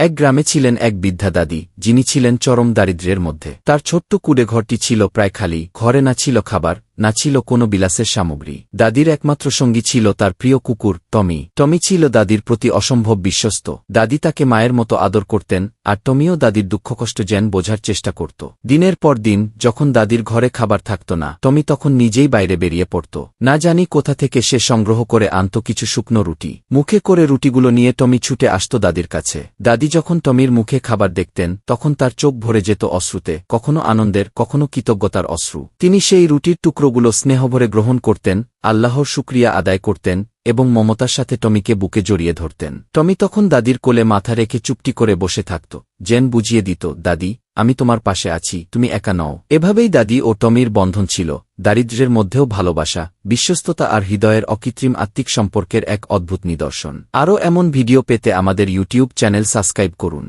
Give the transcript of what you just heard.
এক গ্রামে ছিলেন এক বৃদ্ধা দাদি, যিনি ছিলেন চরম দারিদ্র্যের মধ্যে। তার ছোট্ট কুড়ে ঘরটি ছিল প্রায় খালি, ঘরে না ছিল খাবার না ছিল কোনো বিলাসের সামগ্রী। দাদির একমাত্র সঙ্গী ছিল তার প্রিয় কুকুর, টমি। টমি ছিল দাদির প্রতি অসম্ভব বিশ্বস্ত। দাদি তাকে মায়ের মতো আদর করতেন, আর টমিও দাদির দুঃখকষ্ট যেন বোঝার চেষ্টা করত। দিনের পর দিন, যখন দাদির ঘরে খাবার থাকত না, টমি তখন নিজেই বাইরে বেরিয়ে পড়ত। না জানি কোথা থেকে সে সংগ্রহ করে আনত কিছু শুকনো রুটি। মুখে করে রুটিগুলো নিয়ে টমি ছুটে আসত দাদির কাছে। দাদি যখন টমির মুখে খাবার দেখতেন, তখন তার চোখ ভরে যেত অশ্রুতে, কখনো আনন্দের, কখনো কৃতজ্ঞতার অশ্রু। তিনি সেই রুটির টুকরোগুলো স্নেহভরে গ্রহণ করতেন, আল্লাহর শুক্রিয়া আদায় করতেন, এবং মমতার সাথে টমিকে বুকে জড়িয়ে ধরতেন। টমি তখন দাদির কোলে মাথা রেখে চুপটি করে বসে থাকত। জেন বুঝিয়ে দিত, দাদি, আমি তোমার পাশে আছি, তুমি একা নও। এভাবেই দাদি ও টমির বন্ধন ছিল, দারিদ্র্যের মধ্যেও ভালোবাসা, বিশ্বস্ততা আর হৃদয়ের অকৃত্রিম আত্মিক সম্পর্কের এক অদ্ভুত নিদর্শন। আরও এমন ভিডিও পেতে আমাদের ইউটিউব চ্যানেল সাবস্ক্রাইব করুন।